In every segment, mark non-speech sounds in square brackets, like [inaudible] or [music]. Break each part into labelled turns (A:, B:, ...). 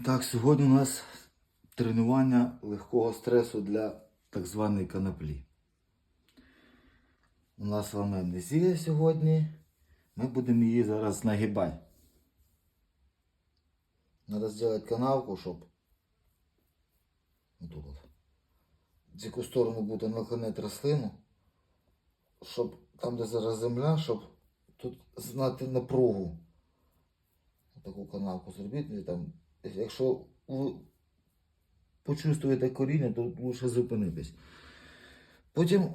A: Так, сьогодні у нас тренування легкого стресу для так званої канаплі. У нас амнезія сьогодні. Ми будемо її зараз нагибати. Треба зробити канавку, щоб от. В яку сторону буде наклонити рослину, щоб там, де зараз земля, щоб тут знати напругу. Таку канавку зробіть. і Там, якщо ви почувствуєте коріння, то лучше зупинитись. Потім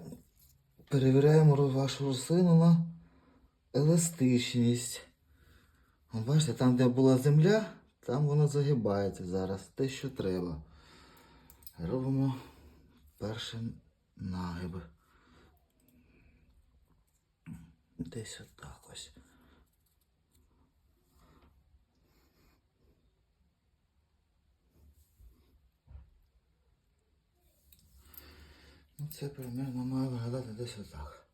A: перевіряємо вашу рослину на еластичність. Бачите, там, де була земля, там вона загибається зараз. Те, що треба. Робимо перший нагиб. Десь отак ось. Це примерно має виглядати десь отак.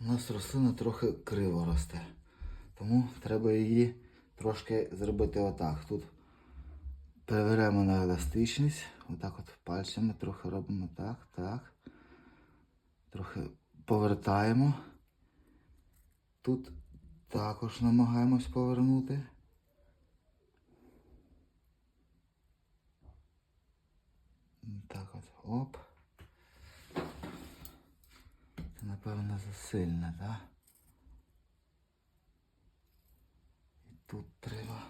A: У нас рослина трохи криво росте. Тому треба її трошки зробити отак. Тут перевіряємо на еластичність. Отак от пальцями трохи робимо так, так. Трохи повертаємо. Тут також намагаємось повернути. Так от, оп. Це, напевно, засильне, так? І тут треба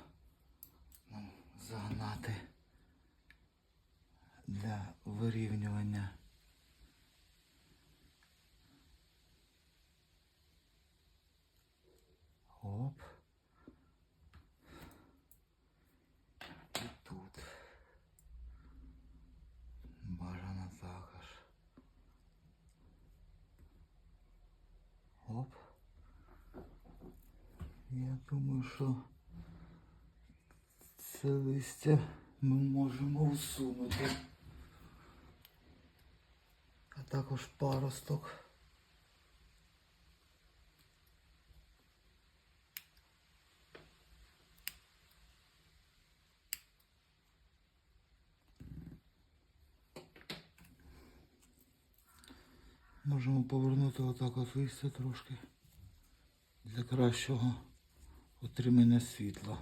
A: нам загнати для вирівнювання. Оп. І тут. Бажано також. Оп. Я думаю, що це листя ми можемо усунути. А також паросток. Можемо повернути отак от листя трошки для кращого отримання світла.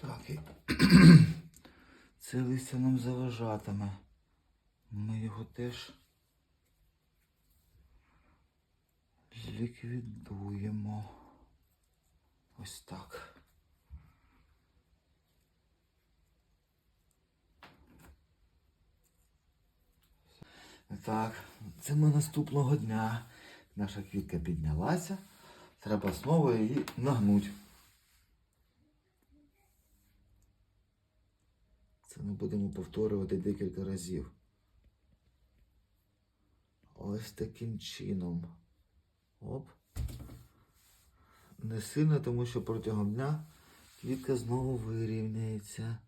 A: Так, і [clears throat] це листя нам заважатиме. Ми його теж ліквідуємо. Ось так. Так, це ми наступного дня. Наша квітка піднялася. Треба знову її нагнути. Це ми будемо повторювати декілька разів. Ось таким чином. Оп. Не сильно, тому що протягом дня квітка знову вирівняється.